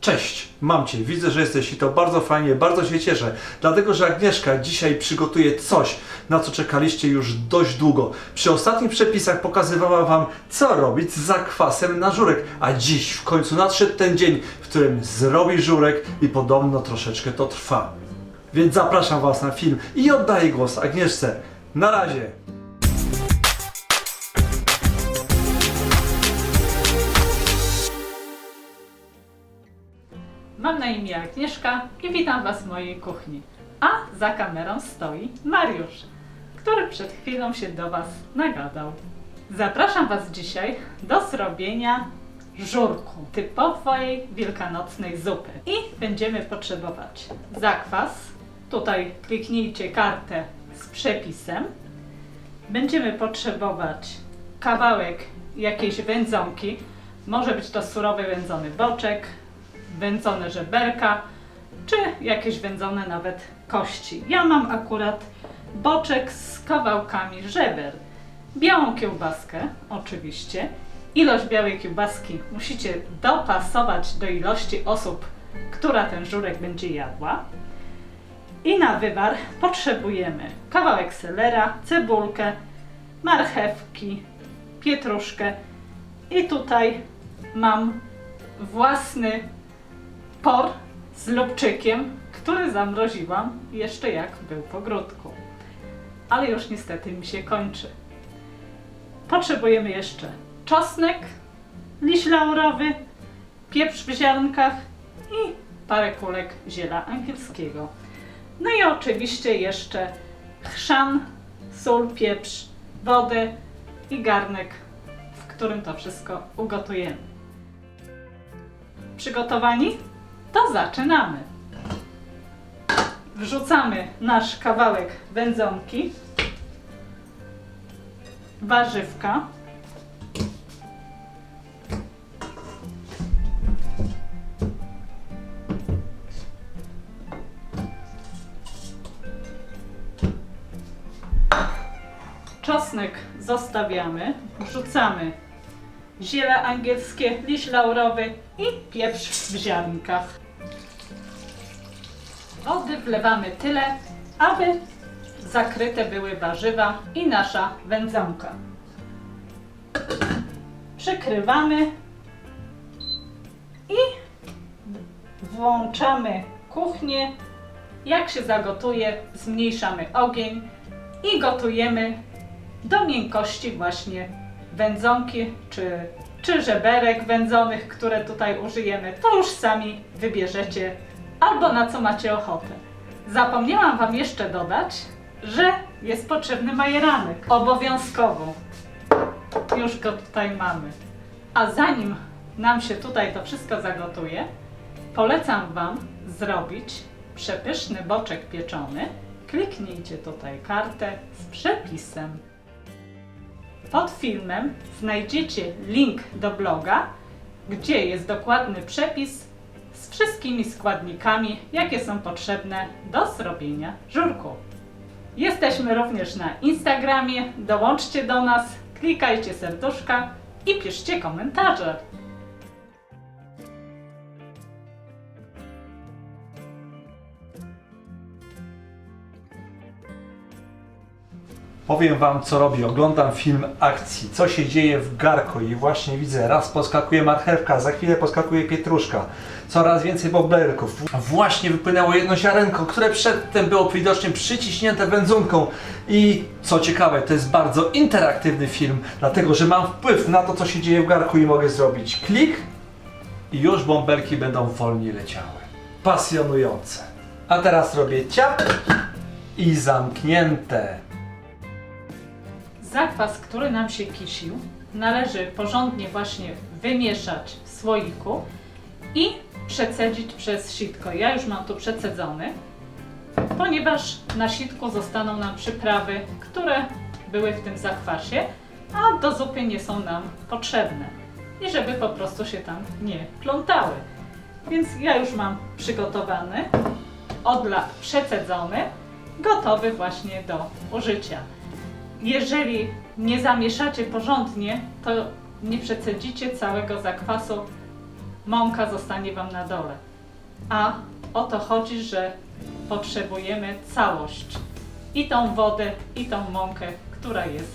Cześć, mam Cię, widzę, że jesteś i to bardzo fajnie, bardzo się cieszę, dlatego że Agnieszka dzisiaj przygotuje coś, na co czekaliście już dość długo. Przy ostatnich przepisach pokazywała Wam, co robić z zakwasem na żurek, a dziś w końcu nadszedł ten dzień, w którym zrobi żurek i podobno troszeczkę to trwa. Więc zapraszam Was na film i oddaję głos Agnieszce. Na razie! Imię Agnieszka i witam Was w mojej kuchni. A za kamerą stoi Mariusz, który przed chwilą się do Was nagadał. Zapraszam Was dzisiaj do zrobienia żurku, typowej wielkanocnej zupy. I będziemy potrzebować zakwas. Tutaj kliknijcie kartę z przepisem. Będziemy potrzebować kawałek jakiejś wędzonki. Może być to surowy wędzony boczek, wędzone żeberka, czy jakieś wędzone nawet kości. Ja mam akurat boczek z kawałkami żeber. Białą kiełbaskę, oczywiście. Ilość białej kiełbaski musicie dopasować do ilości osób, która ten żurek będzie jadła. I na wywar potrzebujemy kawałek selera, cebulkę, marchewki, pietruszkę i tutaj mam własny por z lubczykiem, który zamroziłam jeszcze jak był w ogródku. Ale już niestety mi się kończy. Potrzebujemy jeszcze czosnek, liść laurowy, pieprz w ziarnkach i parę kulek ziela angielskiego. No i oczywiście jeszcze chrzan, sól, pieprz, wodę i garnek, w którym to wszystko ugotujemy. Przygotowani? To zaczynamy. Wrzucamy nasz kawałek wędzonki, warzywka, czosnek zostawiamy, wrzucamy ziele angielskie, liść laurowy i pieprz w ziarnkach. Wody wlewamy tyle, aby zakryte były warzywa i nasza wędzonka. Przykrywamy i włączamy kuchnię. Jak się zagotuje, zmniejszamy ogień i gotujemy do miękkości właśnie wędzonki czy, czy żeberek wędzonych, które tutaj użyjemy. To już sami wybierzecie albo na co macie ochotę. Zapomniałam Wam jeszcze dodać, że jest potrzebny majeranek. Obowiązkowo. Już go tutaj mamy. A zanim nam się tutaj to wszystko zagotuje, polecam Wam zrobić przepyszny boczek pieczony. Kliknijcie tutaj kartę z przepisem. Pod filmem znajdziecie link do bloga, gdzie jest dokładny przepis z wszystkimi składnikami, jakie są potrzebne do zrobienia żurku. Jesteśmy również na Instagramie, dołączcie do nas, klikajcie serduszka i piszcie komentarze. Powiem wam co robię. Oglądam film akcji, co się dzieje w garku i właśnie widzę, raz poskakuje marchewka, za chwilę poskakuje pietruszka, coraz więcej boblerków. Właśnie wypłynęło jedno ziarenko, które przedtem było widocznie przyciśnięte wędzonką i co ciekawe, to jest bardzo interaktywny film, dlatego że mam wpływ na to, co się dzieje w garku i mogę zrobić klik i już bąbelki będą wolniej leciały. Pasjonujące. A teraz robię ciap i zamknięte. Zakwas, który nam się kisił, należy porządnie właśnie wymieszać w słoiku i przecedzić przez sitko. Ja już mam tu przecedzony, ponieważ na sitku zostaną nam przyprawy, które były w tym zakwasie, a do zupy nie są nam potrzebne. I żeby po prostu się tam nie plątały. Więc ja już mam przygotowany, odlak przecedzony, gotowy właśnie do użycia jeżeli nie zamieszacie porządnie, to nie przecedzicie całego zakwasu mąka zostanie Wam na dole. A o to chodzi, że potrzebujemy całość. I tą wodę, i tą mąkę, która jest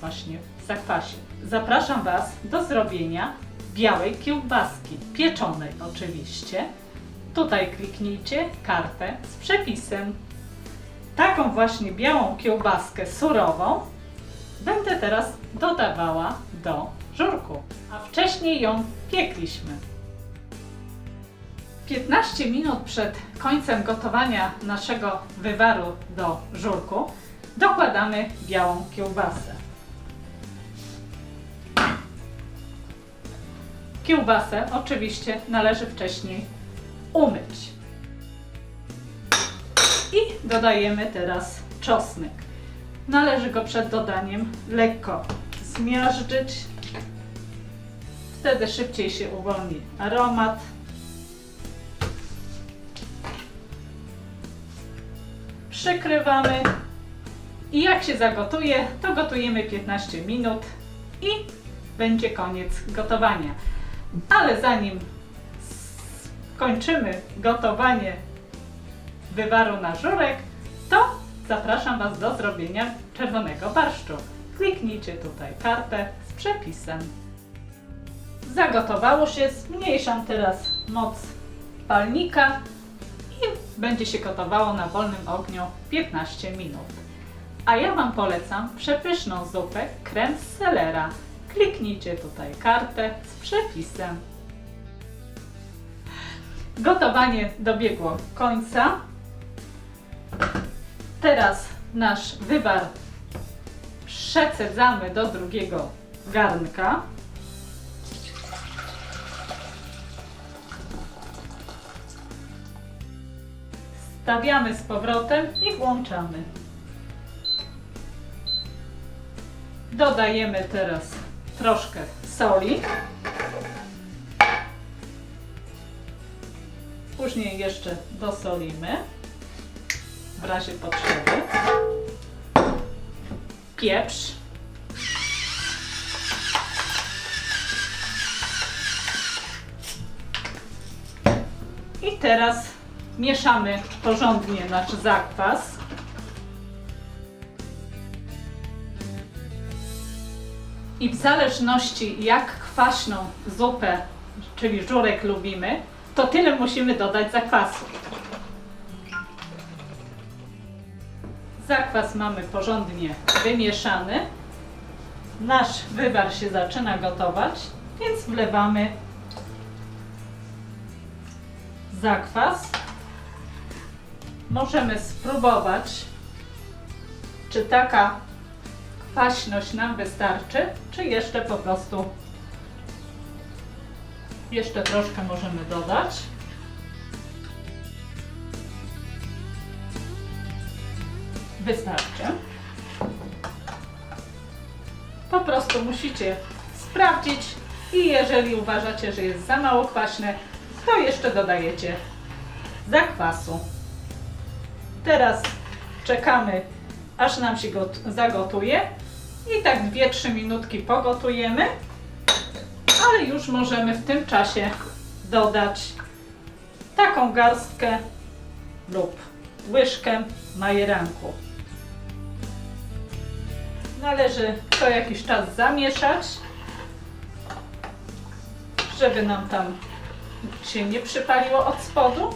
właśnie w zakwasie. Zapraszam Was do zrobienia białej kiełbaski, pieczonej oczywiście. Tutaj kliknijcie kartę z przepisem. Taką właśnie białą kiełbaskę surową będę teraz dodawała do żurku, a wcześniej ją piekliśmy. 15 minut przed końcem gotowania naszego wywaru do żurku dokładamy białą kiełbasę. Kiełbasę oczywiście należy wcześniej umyć. Dodajemy teraz czosnek. Należy go przed dodaniem lekko zmiażdżyć. Wtedy szybciej się uwolni aromat. Przykrywamy i jak się zagotuje, to gotujemy 15 minut i będzie koniec gotowania. Ale zanim skończymy gotowanie wywaru na żurek, to zapraszam Was do zrobienia czerwonego barszczu. Kliknijcie tutaj kartę z przepisem. Zagotowało się, zmniejszam teraz moc palnika i będzie się gotowało na wolnym ogniu 15 minut. A ja Wam polecam przepyszną zupę krem z selera. Kliknijcie tutaj kartę z przepisem. Gotowanie dobiegło końca. Teraz nasz wywar przecedzamy do drugiego garnka. Stawiamy z powrotem i włączamy. Dodajemy teraz troszkę soli. Później jeszcze dosolimy w razie potrzeby. Pieprz. I teraz mieszamy porządnie nasz zakwas. I w zależności jak kwaśną zupę, czyli żurek lubimy, to tyle musimy dodać zakwasu. Zakwas mamy porządnie wymieszany. Nasz wywar się zaczyna gotować, więc wlewamy zakwas. Możemy spróbować, czy taka kwaśność nam wystarczy, czy jeszcze po prostu jeszcze troszkę możemy dodać. Wystarczy. Po prostu musicie sprawdzić i jeżeli uważacie, że jest za mało kwaśne, to jeszcze dodajecie zakwasu. Teraz czekamy, aż nam się got- zagotuje i tak 2-3 minutki pogotujemy, ale już możemy w tym czasie dodać taką garstkę lub łyżkę majeranku. Należy co jakiś czas zamieszać, żeby nam tam się nie przypaliło od spodu.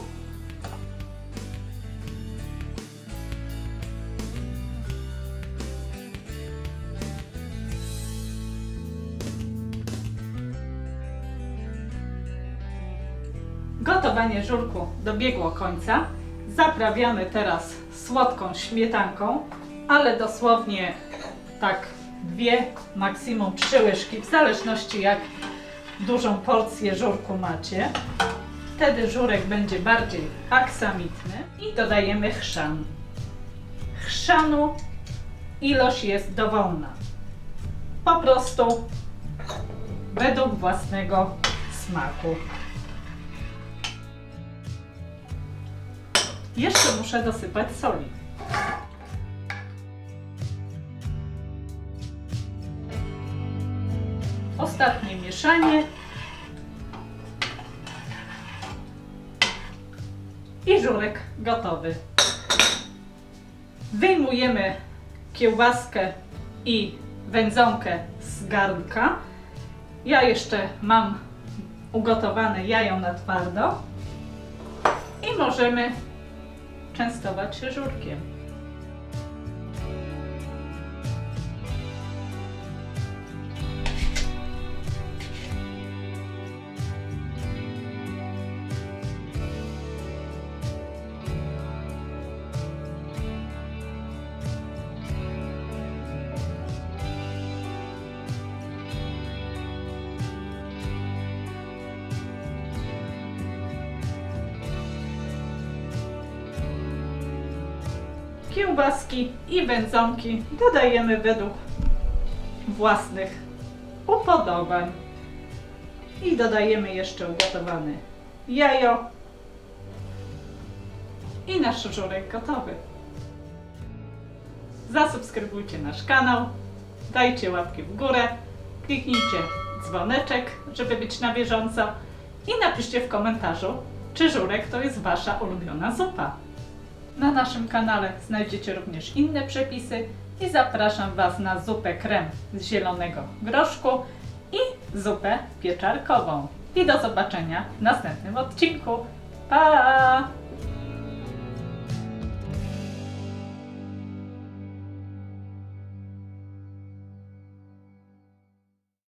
Gotowanie żurku dobiegło końca. Zaprawiamy teraz słodką śmietanką, ale dosłownie tak dwie, maksimum trzy łyżki, w zależności jak dużą porcję żurku macie. Wtedy żurek będzie bardziej aksamitny i dodajemy chrzan. Chrzanu ilość jest dowolna. Po prostu według własnego smaku. Jeszcze muszę dosypać soli. Ostatnie mieszanie. I żurek gotowy. Wyjmujemy kiełbaskę i wędzonkę z garnka. Ja jeszcze mam ugotowane jajo na twardo i możemy częstować się żurkiem. Kiełbaski i wędzonki dodajemy według własnych upodobań. I dodajemy jeszcze ugotowane jajo i nasz żurek gotowy. Zasubskrybujcie nasz kanał, dajcie łapki w górę, kliknijcie dzwoneczek, żeby być na bieżąco i napiszcie w komentarzu, czy żurek to jest Wasza ulubiona zupa. Na naszym kanale znajdziecie również inne przepisy i zapraszam Was na zupę krem z zielonego groszku i zupę pieczarkową. I do zobaczenia w następnym odcinku. Pa!